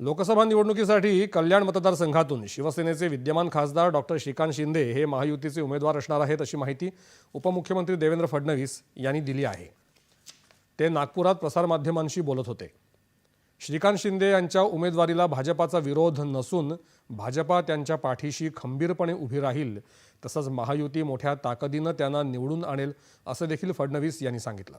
लोकसभा निवडणुकीसाठी कल्याण मतदारसंघातून शिवसेनेचे विद्यमान खासदार डॉक्टर श्रीकांत शिंदे हे महायुतीचे उमेदवार असणार आहेत अशी माहिती उपमुख्यमंत्री देवेंद्र फडणवीस यांनी दिली आहे. ते नागपुरात प्रसारमाध्यमांशी बोलत होते. श्रीकांत शिंदे यांच्या उमेदवारीला भाजपाचा विरोध नसून भाजपा त्यांच्या पाठीशी खंबीरपणे उभी राहील तसंच महायुती मोठ्या ताकदीनं त्यांना निवडून आणेल असं देखील फडणवीस यांनी सांगितलं.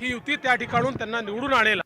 ही युती त्या ठिकाणून त्यांना निवडून आणेल.